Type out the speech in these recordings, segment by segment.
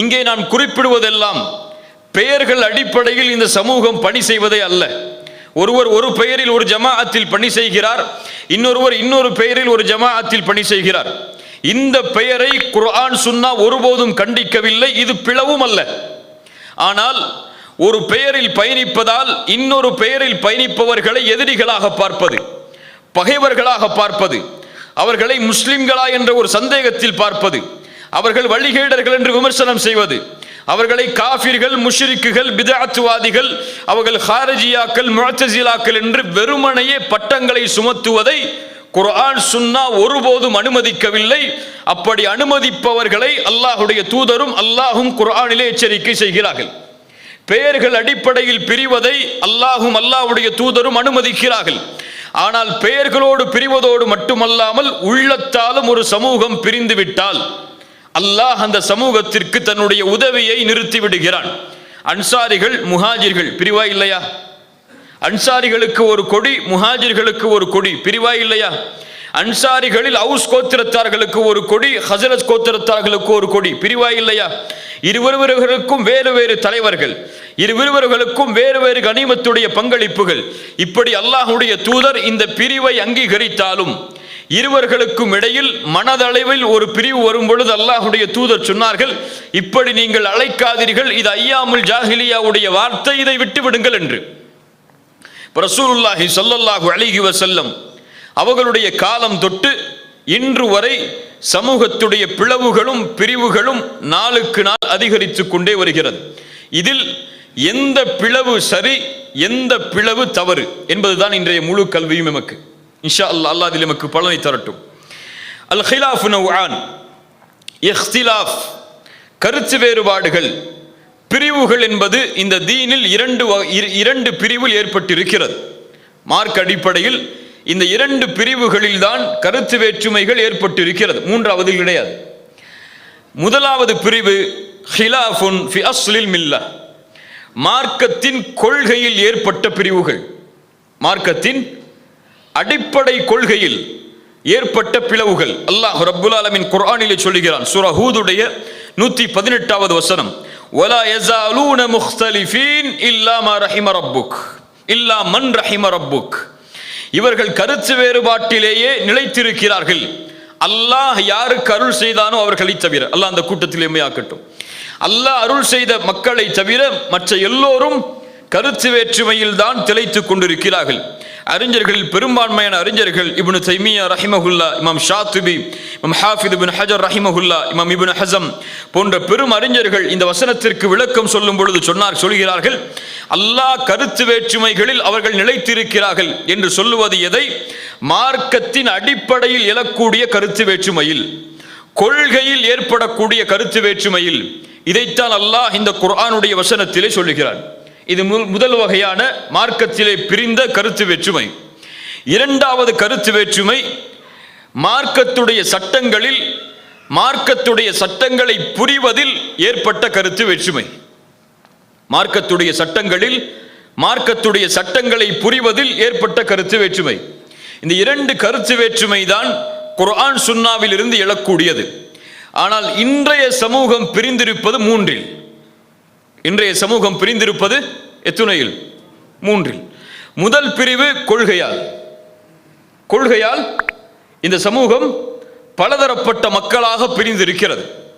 இங்கே நான் குறிப்பிடுவதெல்லாம் பெயர்கள் அடிப்படையில் இந்த சமூகம் பணி செய்வதே அல்ல. ஒருவர் ஒரு பெயரில் ஒரு ஜமாஅத்தில் பணி செய்கிறார் இன்னொருவர் இன்னொரு பெயரில் ஒரு ஜமாஅத்தில் பணி செய்கிறார். இந்த பெயரை குர்ஆன் சுன்னா ஒருபோதும் கண்டிக்கவில்லை இது பிளவும் அல்ல. ஆனால் ஒரு பெயரில் பயணிப்பதால் இன்னொரு பெயரில் பயணிப்பவர்களை எதிரிகளாக பார்ப்பது பகைவர்களாக பார்ப்பது அவர்களை முஸ்லிம்களா என்ற ஒரு சந்தேகத்தில் பார்ப்பது அவர்கள் வழிகேடர்கள் என்று விமர்சனம் செய்வது. அவர்களை காஃபிர்கள் முஷிரிக்குகள் பிதாத்துவாதிகள் அவர்கள் ஹாரஜியாக்கள் முழத்தசிலாக்கள் என்று வெறுமனையே பட்டங்களை சுமத்துவதை குர்ஆன் சுன்னா ஒருபோதும் அனுமதிக்கவில்லை. அப்படி அனுமதிப்பவர்களை அல்லாஹுடைய தூதரும் அல்லாஹும் குர்ஆனிலே எச்சரிக்கை செய்கிறார்கள். பெயர்கள் அடிப்படையில் பிரிவதை அல்லாஹும் அல்லாஹ்வுடைய தூதரும் அனுமதிக்கிறார்கள். ஆனால் பெயர்களோடு பிரிவதோடு மட்டுமல்லாமல் உள்ளத்தாலும் ஒரு சமூகம் பிரிந்துவிட்டால் அல்லாஹ் அந்த சமூகத்திற்கு தன்னுடைய உதவியை நிறுத்தி விடுகிறான் அன்சாரிகள் முஹாஜிர்கள் பிரிவா இல்லையா? அன்சாரிகளுக்கு ஒரு கொடி முஹாஜிர்களுக்கு ஒரு கொடி பிரிவா இல்லையா? அன்சாரிகளில் அவுஸ் கோத்திரத்தார்களுக்கு ஒரு கொடி ஹசரத் கோத்திரத்தார்களுக்கு ஒரு கொடி பிரிவா இல்லையா? இருவருவர்களுக்கும் வேறு வேறு தலைவர்கள் இருவருவர்களுக்கும் வேறு வேறு கனிமத்துடைய பங்களிப்புகள். இப்படி அல்லாஹுடைய தூதர் இந்த பிரிவை அங்கீகரித்தாலும் இருவர்களுக்கும் இடையில் மனதளவில் ஒரு பிரிவு வரும் பொழுது அல்லாஹுடைய தூதர் சொன்னார்கள் இப்படி நீங்கள் அழைக்காதீர்கள் இது ஐயாமுல் ஜாஹிலியாவுடைய வார்த்தை இதை விட்டு விடுங்கள் என்று ரசூலுல்லாஹி சொல்லல்லாஹு அலைஹி வசல்லம் அவர்களுடைய காலம் தொட்டு இன்று வரை சமூகத்துடைய பிளவுகளும் பிரிவுகளும் நாளுக்கு நாள் அதிகரித்து கொண்டே வருகிறது. இதில் எந்த பிளவு சரி எந்த பிளவு தவறு என்பதுதான் இன்றைய முழு கல்வியும் எமக்கு. இன்ஷா அல்லா அல்லா அதில் எமக்கு பலனை தரட்டும். அல் ஹிலாஃப் நவ்ஆன் இஹ்திலாஃப் கருத்து வேறுபாடுகள் பிரிவுகள் என்பது இந்த தீனில் இரண்டு வ- இரண்டு பிரிவில் ஏற்பட்டிருக்கிறது. மார்க் அடிப்படையில் இந்த இரண்டு பிரிவுகளில் தான் கருத்து வேற்றுமைகள் ஏற்பட்டிருக்கிறது. மூன்றாவது கிடையாது. முதலாவது பிரிவு ஹிலாஃபுன் ஃபி அஸ்லில் மில்லா. மார்க்கத்தின் கொள்கையில் ஏற்பட்ட பிரிவுகள். மார்க்கத்தின் அடிப்படை கொள்கையில் ஏற்பட்ட பிளவுகள் அல்லாஹ் ரப்புல் ஆலமின் குர்ஆனிலே சொல்லுகிறான் சூரா ஹூதுடைய நூத்தி பதினெட்டாவது வசனம் ولا يزالون مختلفين إلا ما رحم ربك إلا من رحم ربك இவர்கள் கருத்து வேறுபாட்டிலேயே நிலைத்திருக்கிறார்கள் அல்லாஹ் யாருக்கு அருள் செய்தானோ அவர்களை தவிர அல்லாஹ் அந்த கூட்டத்தில் எம்மையாக்கட்டும் அல்லாஹ் அருள் செய்த மக்களை தவிர மற்ற எல்லோரும் கருத்து வேற்றுமையில் தான் திளைத்துக் கொண்டிருக்கிறார்கள். அறிஞர்களில் பெரும்பான்மையான அறிஞர்கள் இப்னு தைமியா ரஹிமஹுல்லா இமாம் ஷாத்துபி இமாம் ஹாஃபித் இபின் ஹஜர் ரஹிமஹுல்லா இமாம் இபின் ஹசம் போன்ற பெரும் அறிஞர்கள் இந்த வசனத்திற்கு விளக்கம் சொல்லும் பொழுது சொன்னார் சொல்கிறார்கள் அல்லாஹ் கருத்து வேற்றுமைகளில் அவர்கள் நிலைத்திருக்கிறார்கள் என்று சொல்லுவது எதை? மார்க்கத்தின் அடிப்படையில் எழக்கூடிய கருத்து வேற்றுமையில் கொள்கையில் ஏற்படக்கூடிய கருத்து வேற்றுமையில். இதைத்தான் அல்லாஹ் இந்த குர்ஆனுடைய வசனத்திலே சொல்லுகிறான். இது மு- முதல் வகையான மார்க்கத்திலே பிரிந்த கருத்து வேற்றுமை. இரண்டாவது கருத்து வேற்றுமை மார்க்கத்துடைய சட்டங்களில் மார்க்கத்துடைய சட்டங்களை புரிவதில் ஏற்பட்ட கருத்து வேற்றுமை. மார்க்கத்துடைய சட்டங்களில் மார்க்கத்துடைய சட்டங்களை புரிவதில் ஏற்பட்ட கருத்து வேற்றுமை. இந்த இரண்டு கருத்து வேற்றுமை தான் குர்ஆன் சுன்னாவில் இருந்து எழக்கூடியது. ஆனால் இன்றைய சமூகம் பிரிந்திருப்பது மூன்றில். இன்றைய சமூகம் பிரிந்திருப்பது எத்துணையில்? மூன்றில். முதல் பிரிவு கொள்கையால். கொள்கையால் இந்த சமூகம் பலதரப்பட்ட மக்களாக பிரிந்திருக்கிறது.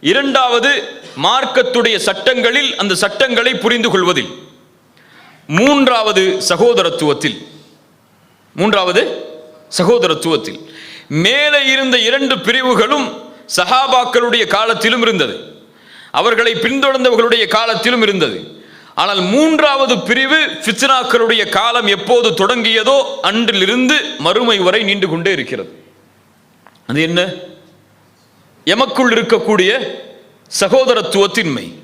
இரண்டாவது மார்க்கத்துடைய சட்டங்களில் அந்த சட்டங்களை புரிந்து கொள்வதில். மூன்றாவது சகோதரத்துவத்தில். மூன்றாவது சகோதரத்துவத்தில். மேலே இருந்த இரண்டு பிரிவுகளும் சஹாபாக்களுடைய காலத்திலும் இருந்தது. அவர்களை பின்தொடர்ந்தவர்களுடைய காலத்திலும் இருந்தது. ஆனால் மூன்றாவது பிரிவு ஃபித்னாக்களுடைய காலம் எப்போது தொடங்கியதோ அன்றிலிருந்து மறுமை வரை நீண்டு கொண்டே இருக்கிறது. அது என்ன? எமக்குள் இருக்கக்கூடிய சகோதரத்துவத்தின்மை.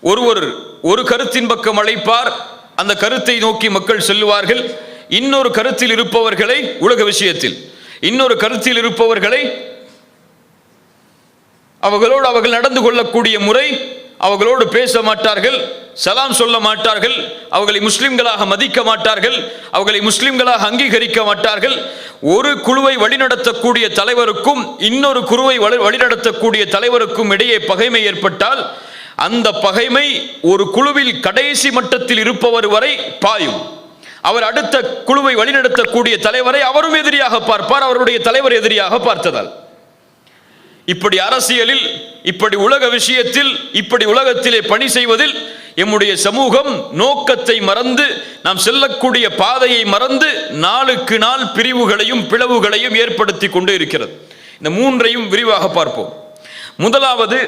ஒருவர் ஒரு கருத்தின் பக்கம் அழைப்பார் அந்த கருத்தை நோக்கி மக்கள் செல்லுவார்கள். இன்னொரு கருத்தில் இருப்பவர்களை உலக விஷயத்தில் இன்னொரு கருத்தில் இருப்பவர்களை அவர்களோடு அவர்கள் நடந்து கொள்ளக்கூடிய முறை அவர்களோடு பேச மாட்டார்கள் சலாம் சொல்ல மாட்டார்கள் அவர்களை முஸ்லிம்களாக மதிக்க மாட்டார்கள் அவர்களை முஸ்லிம்களாக அங்கீகரிக்க மாட்டார்கள். ஒரு குழுவை வழிநடத்தக்கூடிய தலைவருக்கும் இன்னொரு குழுவை வழிநடத்தக்கூடிய தலைவருக்கும் இடையே பகைமை ஏற்பட்டால் அந்த பகைமை ஒரு குழுவில் கடைசி மட்டத்தில் இருப்பவர் வரை பாயும். அவர் அடுத்த குழுவை வழிநடத்தக்கூடிய தலைவரை அவரும் எதிரியாக பார்ப்பார் அவருடைய தலைவர் எதிரியாக பார்த்ததால். இப்படி அரசியலில் இப்படி உலக விஷயத்தில் இப்படி உலகத்திலே பணி செய்வதில் எம்முடைய சமூகம் நோக்கத்தை மறந்து நாம் செல்லக்கூடிய பாதையை மறந்து நாளுக்கு நாள் பிரிவுகளையும் பிளவுகளையும் ஏற்படுத்தி கொண்டு இருக்கிறது. இந்த மூன்றையும் விரிவாக பார்ப்போம். முதலாவது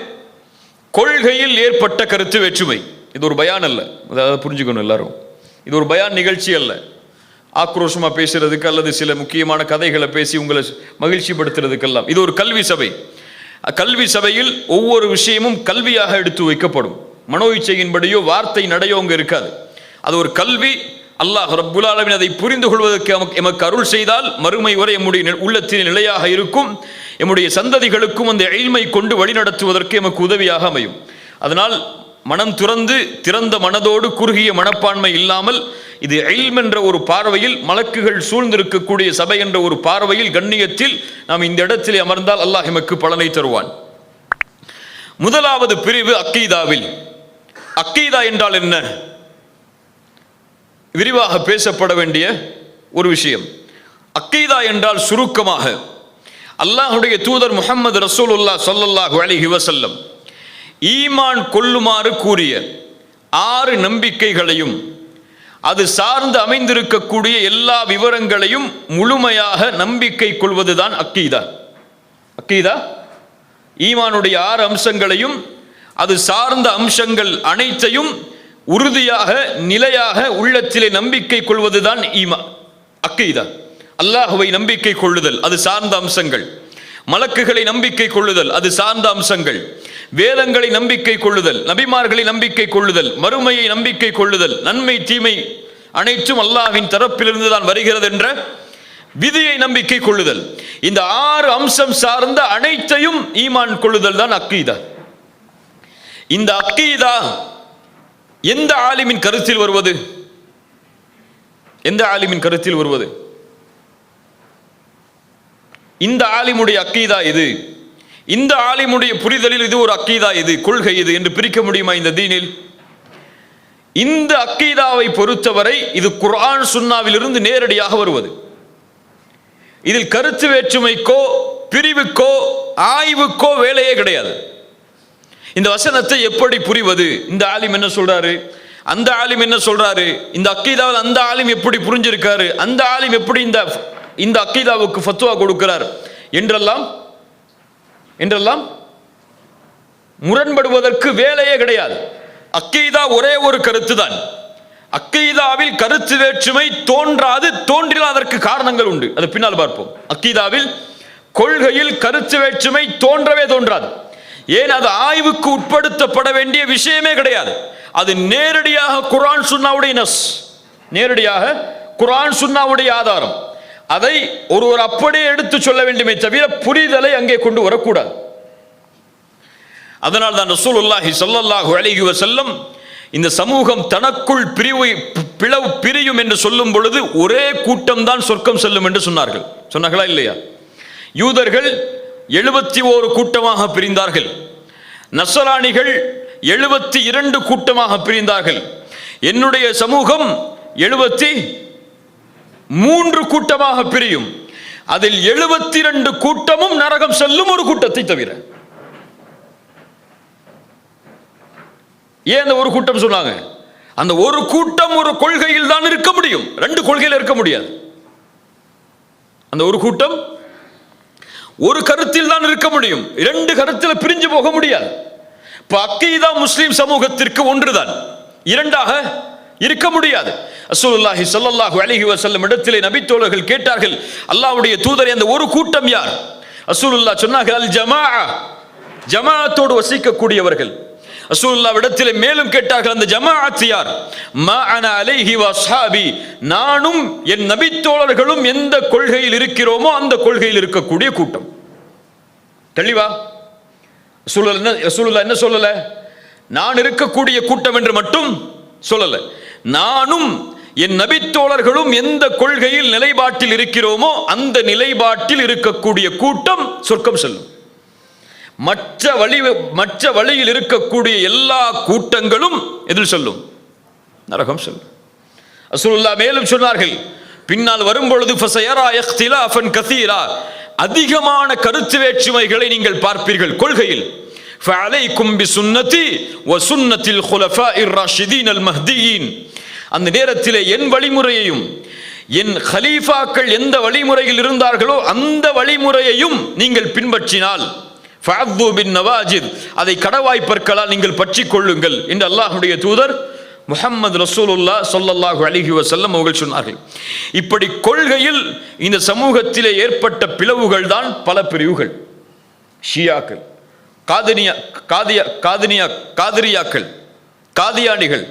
கொள்கையில் ஏற்பட்ட கருத்து வேற்றுமை. இது ஒரு பயான் அல்ல. அதாவது புரிஞ்சுக்கணும் எல்லாரும். இது ஒரு பயான் நிகழ்ச்சி அல்ல. ஆக்ரோஷமாக பேசுறதுக்கு அல்லது சில முக்கியமான கதைகளை பேசி உங்களை மகிழ்ச்சிப்படுத்துறதுக்கெல்லாம். இது ஒரு கல்வி சபை. கல்வி சபையில் ஒவ்வொரு விஷயமும் கல்வியாக எடுத்து வைக்கப்படும். மனோ இச்சையின்படியோ வார்த்தை நடையோ அங்கே இருக்காது. அது ஒரு கல்வி. அல்லாஹ் ரப்புல் ஆலமீன் அதை புரிந்து கொள்வதற்கு எமக்கு- அருள் செய்தால் மறுமை வரை எம்முடைய நி- உள்ளத்தில் நிலையாக இருக்கும். எம்முடைய சந்ததிகளுக்கும் அந்த எய்மை கொண்டு வழிநடத்துவதற்கு எமக்கு உதவியாக அமையும். அதனால் மனம் துறந்து திறந்த மனதோடு குறுகிய மனப்பான்மை இல்லாமல் இது இல்ம் என்ற ஒரு பார்வையில் மலக்குகள் சூழ்ந்திருக்கக்கூடிய சபை என்ற ஒரு பார்வையில் கண்ணியத்தில் நாம் இந்த இடத்திலே அமர்ந்தால் அல்லாஹ் எமக்கு பலனை தருவான். முதலாவது பிரிவு அக்கீதாவில் அக்கீதா என்றால் என்ன? விரிவாக பேசப்பட வேண்டிய ஒரு விஷயம். அக்கீதா என்றால் சுருக்கமாக அல்லாஹுடைய தூதர் முகமது ரசூலுல்லா சொல்லல்லாஹு அலிஹி வசல்லம் ஈமான் கொள்ளுமாறு கூறிய ஆறு நம்பிக்கைகளையும் அது சார்ந்து அமைந்திருக்கக்கூடிய எல்லா விவரங்களையும் முழுமையாக நம்பிக்கை கொள்வதுதான் அக்கீதா. அக்கீதா? ஈமானுடைய ஆறு அம்சங்களையும் அது சார்ந்த அம்சங்கள் அனைத்தையும் உறுதியாக நிலையாக உள்ளத்திலே நம்பிக்கை கொள்வதுதான் ஈமா. அக்கீதா. அல்லாஹுவை நம்பிக்கை கொள்ளுதல் அது சார்ந்த அம்சங்கள். மலக்குகளை நம்பிக்கை கொள்ளுதல் அது சார்ந்த அம்சங்கள். வேதங்களை நம்பிக்கை கொள்ளுதல் நபிமார்களை நம்பிக்கை கொள்ளுதல் மறுமையை நம்பிக்கை கொள்ளுதல் நன்மை தீமை அனைத்தும் அல்லாஹ்வின் தரப்பிலிருந்து தான் வருகிறது என்ற விதியை நம்பிக்கை கொள்ளுதல். இந்த ஆறு அம்சம் சார்ந்த அனைத்தையும் ஈமான் கொள்ளுதல் தான் அக்கீதா. இந்த அக்கீதா எந்த ஆலிமின் கருத்தில் வருவது? எந்த ஆலிமின் கருத்தில் வருவது? இந்த ஆலிமுடைய அக்கீதா இது. இந்த ஆலிமுடைய புரிதலில் இது ஒரு அக்கீதா இது கொள்கை இது என்று பிரிக்க முடியுமா இந்த தீனில்? இந்த அக்கீதாவை பொறுத்தவரை இது குரான் சுன்னாவிலிருந்து நேரடியாக வருவது. இதில் கருத்து வேற்றுமைக்கோ பிரிவுக்கோ ஆய்வுக்கோ வேலையே கிடையாது. இந்த வசனத்தை எப்படி புரிவது? இந்த ஆலிம் என்ன சொல்றாரு? அந்த ஆலிம் என்ன சொல்றாரு? இந்த அக்கீதாவில் அந்த ஆலிம் எப்படி புரிஞ்சிருக்காரு? அந்த ஆலிம் எப்படி இந்த இந்த அக்கீதாவுக்கு ஃபத்துவா கொடுக்கிறார். என்றெல்லாம் என்றெல்லாம் முரண்படுவதற்கு வேலையே கிடையாது. அக்கீதா ஒரே ஒரு கருத்து தான் அக்கீதாவில் கருத்து வேற்றுமை தோன்றாது தோன்றினால் அதற்கு காரணங்கள் உண்டு. அது பின்னால் பார்ப்போம். அக்கீதாவில் கொள்கையில் கருத்து வேற்றுமை தோன்றவே தோன்றாது. ஏன் அது ஆய்வுக்கு உட்படுத்தப்பட வேண்டிய விஷயமே கிடையாது. அது நேரடியாக குரான் சுன்னாவுடைய நஸ். நேரடியாக குரான் சுன்னாவுடைய ஆதாரம். அதை ஒருவர் அப்படியே எடுத்து சொல்ல வேண்டுமே தவிர புரிதலை அங்கே கொண்டு வரக்கூடாது. அதனால் தான் ரசூலுல்லாஹி சொல்லல்லாஹு அலைஹி செல்லும் இந்த சமூகம் தனக்குள் பிரிவு பிளவு பிரியும் என்று சொல்லும் பொழுது ஒரே கூட்டம் தான் சொர்க்கம் செல்லும் என்று சொன்னார்கள். சொன்னார்களா இல்லையா? யூதர்கள் எழுபத்தி ஓரு கூட்டமாக பிரிந்தார்கள். நசராணிகள் எழுபத்தி இரண்டு கூட்டமாக பிரிந்தார்கள். என்னுடைய சமூகம் எழுபத்தி மூன்று கூட்டமாக பிரியும். அதில் எழுபத்தி இரண்டு கூட்டமும் நரகம் செல்லும் ஒரு கூட்டத்தை தவிர. ஏன் அந்த ஒரு கூட்டம் சொன்னாங்க? அந்த ஒரு கூட்டம் ஒரு கொள்கையில் தான் இருக்க முடியும். ரெண்டு கொள்கையில் இருக்க முடியாது. அந்த ஒரு கூட்டம் ஒரு கருத்தில் தான் இருக்க முடியும். இரண்டு கருத்தில் பிரிஞ்சு போக முடியாது. இப்ப அக்கீதா முஸ்லீம் சமூகத்திற்கு ஒன்றுதான். இரண்டாக இருக்க முடியாது. அசூலுல்லாஹி ஸல்லல்லாஹு அலிஹி வசல்லம் இடத்திலே நபித்தோழர்கள் கேட்டார்கள் அல்லாவுடைய தூதரை அந்த ஒரு கூட்டம் யார்? அசூலுல்லா சொன்னார்கள் அல் ஜமாஅ. ஜமாஅத்தோடு வசிக்கக்கூடியவர்கள். ரசூலுல்லாஹ் இடத்திலே மேலும் கேட்டார்கள் அந்த ஜமாஅத் யார்? மா அன அலைஹி வஸ்ஹாபி நானும் என் நபித்தோழர்களும் எந்த கொள்கையில் இருக்கிறோமோ அந்த கொள்கையில் இருக்கக்கூடிய கூட்டம். தெளிவா? ரசூலுல்லாஹ் என்ன அசூலுல்லா என்ன சொல்லல? நான் இருக்கக்கூடிய கூட்டம் என்று மட்டும் சொல்லல. நானும் என் நபித்தோழர்களும் எந்த கொள்கையில் நிலைப்பாட்டில் இருக்கிறோமோ அந்த நிலைப்பாட்டில் இருக்கக்கூடிய கூட்டம் சொர்க்கம் செல்லும் மற்ற வழி மற்ற வழியில் இருக்கக்கூடிய எல்லா கூட்டங்களும் எதில் சொல்லும் நரகம் செல்லும் ரசூலுல்லாஹ் மேலும் சொன்னார்கள் பின்னால் வரும்பொழுது ஃபஸயரா இக்திலாஃபன் கஸீரா அதிகமான கருத்து வேற்றுமைகளை நீங்கள் பார்ப்பீர்கள் கொள்கையில் فعليكم بسنتي وسنة الخلفاء الراشدين المهديين அந்த நேரத்திலே என் வழிமுறையையும் என் ஹலீஃபாக்கள் எந்த வழிமுறையில் இருந்தார்களோ அந்த வழிமுறையையும் நீங்கள் பின்பற்றினால் பின் நவாஜித் அதை கடவாய் பற்களால் நீங்கள் பற்றி கொள்ளுங்கள் என்று அல்லாஹுடைய தூதர் முகமது ரசூலுல்லா சொல்லல்லாஹு அலிஹி வசல்லம் அவர்கள் சொன்னார்கள். இப்படி கொள்கையில் இந்த சமூகத்திலே ஏற்பட்ட பிளவுகள் தான் பல பிரிவுகள். ஷியாக்கள் காதனியா காதியா காதனியா காதிரியாக்கள் காதியானிகள்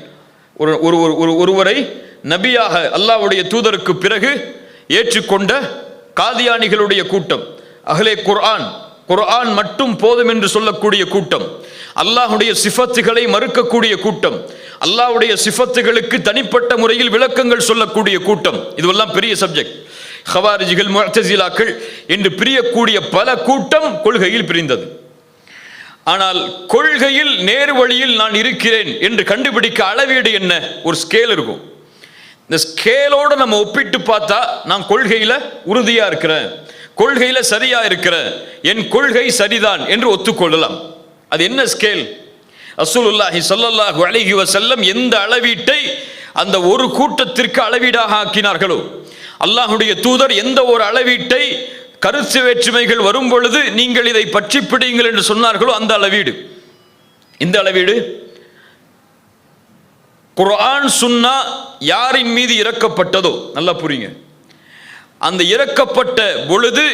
ஒரு ஒரு ஒரு- ஒரு ஒருவரை நபியாக அல்லாஹ்வுடைய தூதருக்கு பிறகு ஏற்றுக்கொண்ட காதியானிகளுடைய கூட்டம். அகலே குர்ஆன். குர்ஆன் மட்டும் போதும் என்று சொல்லக்கூடிய கூட்டம். அல்லாஹுடைய சிஃபத்துகளை மறுக்கக்கூடிய கூட்டம். அல்லாஹுடைய சிஃபத்துகளுக்கு தனிப்பட்ட முறையில் விளக்கங்கள் சொல்லக்கூடிய கூட்டம். இதுவெல்லாம் பெரிய சப்ஜெக்ட். ஹவாரிஜிகள் முஅத்தசிலாக்கள் என்று பிரியக்கூடிய பல கூட்டம் கொள்கையில் பிரிந்தது. ஆனால் கொள்கையில் நேர் வழியில் நான் இருக்கிறேன் என்று கண்டுபிடிக்க அளவீடு என்ன? ஒரு ஸ்கேல் இருக்கும். இந்த ஸ்கேலோட நம்ம ஒப்பிட்டு பார்த்தா நான் கொள்கையில் உறுதியாக இருக்கிறேன். கொள்கையில் சரியாக இருக்கிறேன். என் கொள்கை சரிதான் என்று ஒத்துக்கொள்ளலாம். அது என்ன ஸ்கேல் அசூலுல்லாஹி ஸல்லல்லாஹு அழகி செல்லம் எந்த அளவீட்டை அந்த ஒரு கூட்டத்திற்கு அளவீடாக ஆக்கினார்களோ? அல்லாஹுடைய தூதர் எந்த ஒரு அளவீட்டை கருத்து வேற்றுமைகள் வரும் பொழுது நீங்கள் இதை பற்றி பிடிங்கள் என்று சொன்னார்களோ அந்த அளவீடு. இந்த அளவீடு? குரான் சுன்னா யாரின் மீது இறக்கப்பட்டதோ? நல்லா புரியுங்க. அந்த இறக்கப்பட்ட பொழுது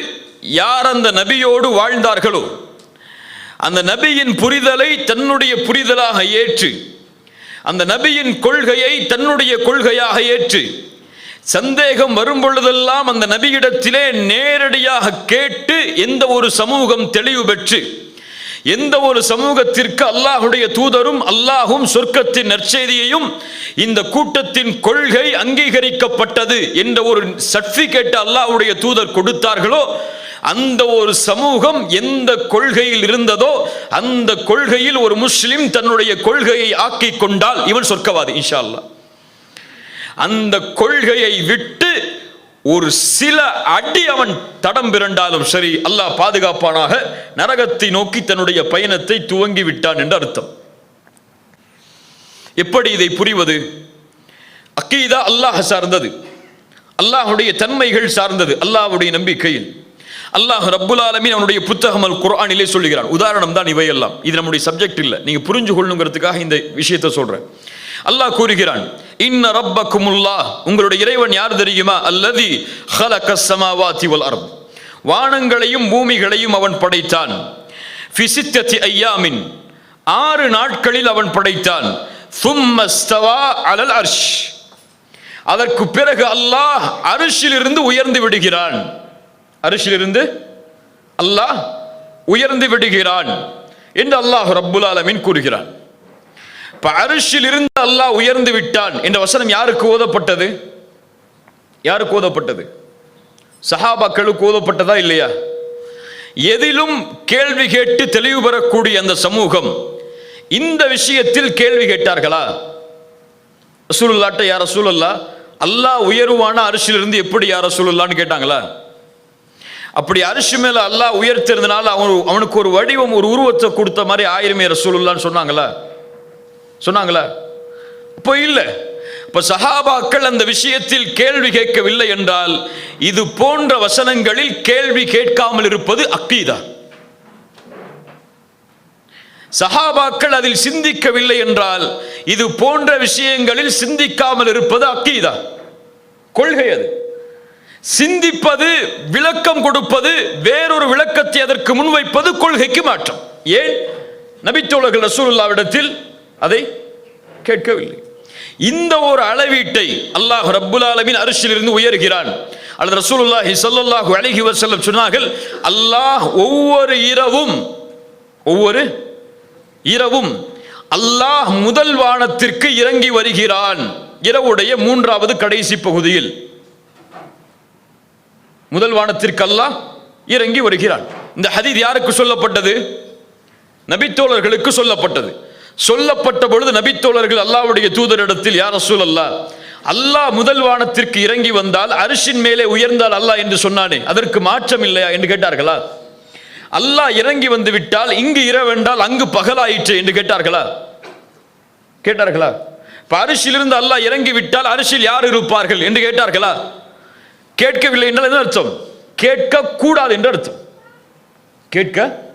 யார் அந்த நபியோடு வாழ்ந்தார்களோ? அந்த நபியின் புரிதலை தன்னுடைய புரிதலாக ஏற்று அந்த நபியின் கொள்கையை தன்னுடைய கொள்கையாக ஏற்று சந்தேகம் வரும் பொழுதெல்லாம் அந்த நபியிடத்திலே நேரடியாக கேட்டு எந்த ஒரு சமூகம் தெளிவு பெற்று எந்த ஒரு சமூகத்திற்கு அல்லாஹுடைய தூதரும் அல்லாஹும் சொர்க்கத்தின் நற்செய்தியையும் இந்த கூட்டத்தின் கொள்கை அங்கீகரிக்கப்பட்டது என்ற ஒரு சர்டிபிகேட் அல்லாஹுடைய தூதர் கொடுத்தார்களோ அந்த ஒரு சமூகம் எந்த கொள்கையில் இருந்ததோ அந்த கொள்கையில் ஒரு முஸ்லிம் தன்னுடைய கொள்கையை ஆக்கிக் கொண்டால் இவன் சொர்க்கவாதி இன்ஷா அல்லா அந்த கொள்கையை விட்டு ஒரு சில அடி அவன் தடம் பிறண்டாலும் சரி அல்லாஹ் பாதுகாப்பானாக நரகத்தை நோக்கி தன்னுடைய பயணத்தை துவங்கி விட்டான் என்று அர்த்தம். எப்படி இதை புரிவது? அக்கீதா அல்லாஹ் சார்ந்தது. அல்லாஹுடைய தன்மைகள் சார்ந்தது அல்லாஹுடைய நம்பிக்கையில். அல்லாஹ் ரப்புல் ஆலமின் அவனுடைய புத்தகம் அல் குர்ஆனிலே சொல்லுகிறான். உதாரணம் தான் இவையெல்லாம். இது நம்முடைய சப்ஜெக்ட் இல்லை. நீங்க புரிஞ்சு கொள்ளுங்கிறதுக்காக இந்த விஷயத்தை சொல்றேன். அல்லாஹ் கூறுகிறான் இன்ன ரப்பக்குமுல்லா உங்களுடைய இறைவன் யார் தெரியுமா? அல்லதி ஹலக சமாவாதி வல் அர்த். வானங்களையும் பூமிகளையும் அவன் படைத்தான். ஃபிசித்தத்தி ஐயாமின். ஆறு நாட்களில் அவன் படைத்தான். சும்மஸ்தவா அலல் அர்ஷ். அதற்கு பிறகு அல்லாஹ் அரிசிலிருந்து உயர்ந்து விடுகிறான். அரிசிலிருந்து அல்லாஹ் உயர்ந்து விடுகிறான் என்று அல்லாஹ் ரப்புல் ஆலமீன் கூறுகிறான். இப்போ அரிசில் இருந்து அல்லாஹ் உயர்ந்து விட்டான் என்ற வசனம் யாருக்கு ஓதப்பட்டது? யாருக்கு ஓதப்பட்டது? சஹாபாக்களுக்கு ஓதப்பட்டதா இல்லையா? எதிலும் கேள்வி கேட்டு தெளிவு பெறக்கூடிய அந்த சமூகம் இந்த விஷயத்தில் கேள்வி கேட்டார்களா? ரசூலுல்லாட்ட யார சூழல்லா அல்லாஹ் உயர்வான அரிசியிலிருந்து எப்படி யார சூழல்லான்னு கேட்டாங்களா? அப்படி அரிசி மேல அல்லாஹ் உயர்த்திருந்தனால அவன் அவனுக்கு ஒரு வடிவம் ஒரு உருவத்தை கொடுத்த மாதிரி ஆயிரமே ரசூலுல்லான்னு சொன்னாங்களா? சொன்னாங்களா? இப்போ இல்லை. இப்போ சஹாபாக்கள் அந்த விஷயத்தில் கேள்வி கேட்கவில்லை என்றால் இது போன்ற வசனங்களில் கேள்வி கேட்காமல் இருப்பது அக்கீதா. சஹாபாக்கள் அதில் சிந்திக்கவில்லை என்றால் இது போன்ற விஷயங்களில் சிந்திக்காமல் இருப்பது அக்கீதா. கொள்கை அது. சிந்திப்பது விளக்கம் கொடுப்பது வேறொரு விளக்கத்தை அதற்கு முன்வைப்பது கொள்கைக்கு மாற்றம். ஏன்? நபித்தோழர்கள் ரசூலுல்லாவிடத்தில் அதை கேட்கவில்லை. இந்த ஒரு அளவீட்டை அல்லாஹ் ரப்புல் ஆலமீன் அரிசியிலிருந்து உயர்கிறான். அல்லது ரசூலுல்லாஹி சல்லாஹு அழகி வசல்லம் சொன்னார்கள் அல்லாஹ் ஒவ்வொரு இரவும் ஒவ்வொரு இரவும் அல்லாஹ் முதல் வானத்திற்கு இறங்கி வருகிறான். இரவுடைய மூன்றாவது கடைசி பகுதியில். முதல் வானத்திற்கு அல்லாஹ் இறங்கி வருகிறான். இந்த ஹதீத் யாருக்கு சொல்லப்பட்டது? நபித்தோழர்களுக்கு சொல்லப்பட்டது. சொல்லப்பட்ட பொழுது நபித்தோழர்கள் அல்லாஹ்வுடைய தூதரிடத்தில் யார் ரசூல் அல்லாஹ் அல்லாஹ் முதல் வானத்திற்கு இறங்கி வந்தால் அரிசின் மேலே உயர்ந்தால் அல்லாஹ் என்று சொன்னானே. அதற்கு மாற்றம் இல்லையா என்று கேட்டார்களா? அல்லாஹ் இறங்கி வந்து விட்டால் இங்கு இரவென்றால் அங்கு பகலாயிற்று என்று கேட்டார்களா? கேட்டார்களா? இப்ப அரிசியிலிருந்து அல்லாஹ் இறங்கி விட்டால் அரிசியில் யார் இருப்பார்கள்? என்று கேட்டார்களா? கேட்கவில்லை என்றால் என்ன அர்த்தம்? கேட்க கூடாது என்று அர்த்தம். கேட்க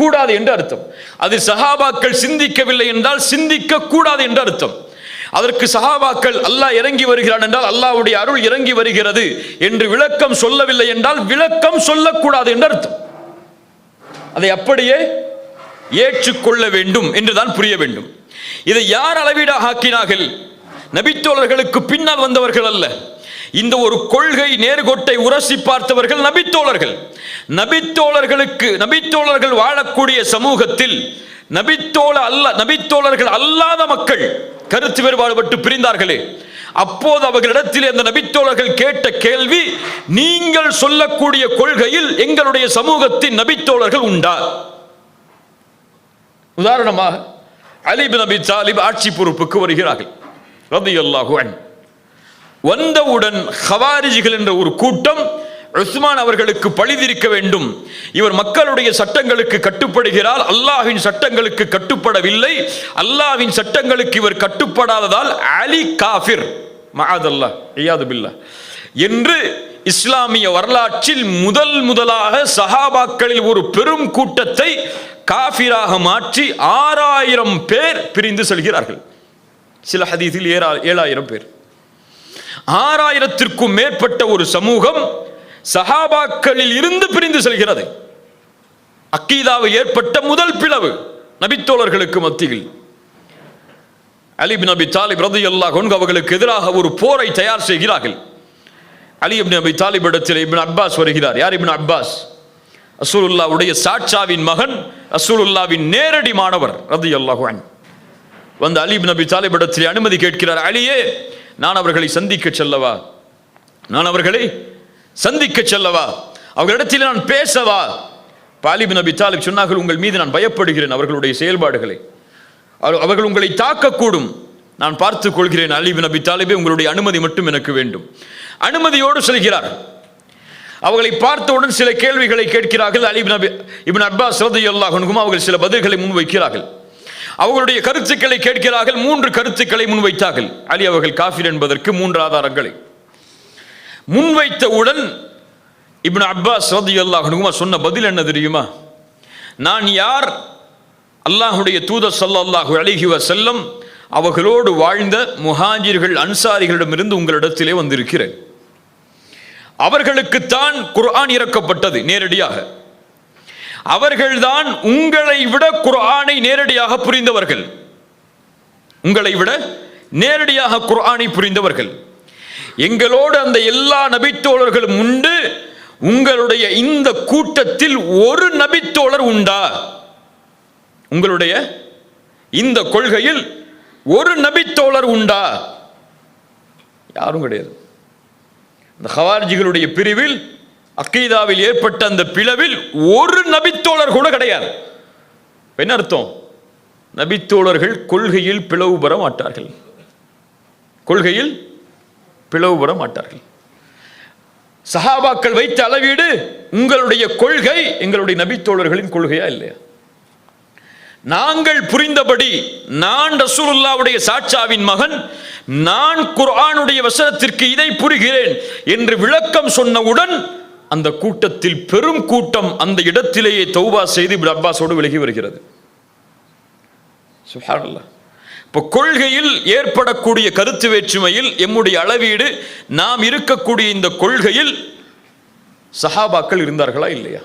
கூடாது என்று அர்த்தம். அது சஹாபாக்கள் சிந்திக்கவில்லை என்றால் சிந்திக்க கூடாது என்று அர்த்தம். அதற்கு சஹாபாக்கள் அல்லாஹ் இறங்கி வருகிறான் என்றால் அல்லாஹ்வுடைய அருள் இறங்கி வருகிறது என்று விளக்கம் சொல்லவில்லை என்றால் விளக்கம் சொல்லக்கூடாது என்று அர்த்தம். அதை அப்படியே ஏற்றுக்கொள்ள வேண்டும் என்றுதான் புரிய வேண்டும். இதை யார் அளவீடாக ஆக்கினார்கள்? நபித்தோழர்களுக்கு பின்னால் வந்தவர்கள் அல்ல. இந்த ஒரு கொள்கை நேர்கொட்டை உரசி பார்த்தவர்கள் நபித்தோழர்கள். நபித்தோழர்களுக்கு நபித்தோழர்கள் வாழக்கூடிய சமூகத்தில் நபித்தோழ அல்ல நபித்தோழர்கள் அல்லாத மக்கள் கருத்து வேறுபாடுபட்டு பிரிந்தார்களே. அப்போது அவர்களிடத்தில் அந்த நபித்தோழர்கள் கேட்ட கேள்வி நீங்கள் சொல்லக்கூடிய கொள்கையில் எங்களுடைய சமூகத்தின் நபித்தோழர்கள் உண்டா? உதாரணமாக அலிபின் நபி தாலிப் ஆட்சி பொறுப்புக்கு வருகிறார்கள். ரதியல்லாஹு வந்தவுடன் ஹவாரிஜிகள் என்ற ஒரு கூட்டம் உஸ்மான் அவர்களுக்கு பழிதிருக்க வேண்டும். இவர் மக்களுடைய சட்டங்களுக்கு கட்டுப்படுகிறார். அல்லாஹ்வின் சட்டங்களுக்கு கட்டுப்படவில்லை. அல்லாஹ்வின் சட்டங்களுக்கு இவர் கட்டுப்படாததால் அலி காஃபிர். மஹாதல்லா ஐயாது பில்லா. என்று இஸ்லாமிய வரலாற்றில் முதல் முதலாக சஹாபாக்களில் ஒரு பெரும் கூட்டத்தை காஃபிராக மாற்றி ஆறாயிரம் பேர் பிரிந்து செல்கிறார்கள். சில ஹதீஸில் ஏழா ஏழாயிரம் பேர். ஆறாயிரத்திற்கும் மேற்பட்ட ஒரு சமூகம் சஹாபாக்களில் இருந்து பிரிந்து செல்கிறது. அக்கீதாவில் ஏற்பட்ட முதல் பிளவு நபித்தோழர்களுக்கு மத்தியில். அலிப் நபி தாலிப் ரதி அல்லாஹ் அவர்களுக்கு எதிராக ஒரு போரை தயார் செய்கிறார்கள். அலி இப்னு நபி தாலிப் இடத்தில் இப்னு அப்பாஸ் வருகிறார். யார் இப்னு அப்பாஸ்? அசூலுல்லாவுடைய சாட்சாவின் மகன் அசூலுல்லாவின் நேரடி மாணவர் ரதி அல்லாஹ் வந்து அலி நபி தாலிபிடத்தில் அனுமதி கேட்கிறார் அலியே நான் அவர்களை சந்திக்க செல்லவா? நான் அவர்களை சந்திக்க செல்லவா? அவர்களிடத்தில் நான் பேசவா? பாலிப் நபி தாலிப் சொன்னார்கள் உங்கள் மீது நான் பயப்படுகிறேன் அவர்களுடைய செயல்பாடுகளை. அவர்- அவர்கள் உங்களை தாக்கக்கூடும். நான் பார்த்துக் கொள்கிறேன் அலிப் நபி தாலிபே உங்களுடைய அனுமதி மட்டும் எனக்கு வேண்டும். அனுமதியோடு செல்கிறார் அவர்களை பார்த்தவுடன் சில கேள்விகளை கேட்கிறார்கள். அலிப் நபி இபின் அப்பாஸ் ரதியல்லாஹு அவர்கள் சில பதில்களை முன்வைக்கிறார்கள். அவர்களுடைய கருத்துக்களை கேட்கிறார்கள் மூன்று கருத்துக்களை முன்வைத்தார்கள். அலி அவர்கள் காஃபிர் என்பதற்கு மூன்று ஆதாரங்களை. முன்வைத்தவுடன் இப்னு அப்பாஸ் ரதியல்லாஹு அன்ஹுமா சொன்ன பதில் என்ன தெரியுமா? நான் யார்? அல்லாஹுடைய தூதர் சல்லாஹு அலைஹி செல்லம் அவர்களோடு வாழ்ந்த முஹாஜிர்கள் அன்சாரிகளிடமிருந்து உங்களிடத்திலே வந்திருக்கிறேன். அவர்களுக்குத்தான் குர்ஆன் இறக்கப்பட்டது நேரடியாக. அவர்கள்தான் உங்களை விட குர்ஆனை நேரடியாக புரிந்தவர்கள். உங்களை விட நேரடியாக குர்ஆனை புரிந்தவர்கள். எங்களோடு அந்த எல்லா நபித்தோழர்களும் உண்டு. உங்களுடைய இந்த கூட்டத்தில் ஒரு நபித்தோழர் உண்டா? உங்களுடைய இந்த கொள்கையில் ஒரு நபித்தோழர் உண்டா? யாரும் கிடையாது. இந்த ஹவார்ஜிகளுடைய பிரிவில் அக்கீதாவில் ஏற்பட்ட அந்த பிளவில் ஒரு நபித்தோழர் கூட கிடையாது. என்ன அர்த்தம்? நபித்தோழர்கள் கொள்கையில் பிளவு பெற மாட்டார்கள். கொள்கையில் பிளவு பெற மாட்டார்கள். சஹாபாக்கள் வைத்த அளவீடு உங்களுடைய கொள்கை எங்களுடைய நபித்தோழர்களின் கொள்கையா இல்லையா? நாங்கள் புரிந்தபடி நான் ரசூலுல்லாவுடைய சாட்சாவின் மகன் நான் குர்ஆனுடைய வசனத்திற்கு இதை புரிகிறேன் என்று விளக்கம் சொன்னவுடன் அந்த கூட்டத்தில் பெரும் கூட்டம் அந்த இடத்திலேயே தௌபா செய்து இப்படி அப்பாஸோடு விலகி வருகிறது. சுப்ஹானல்லாஹ் இப்போ கொள்கையில் ஏற்படக்கூடிய கருத்து வேற்றுமையில் எம்முடைய அளவீடு நாம் இருக்கக்கூடிய இந்த கொள்கையில் சஹாபாக்கள் இருந்தார்களா இல்லையா?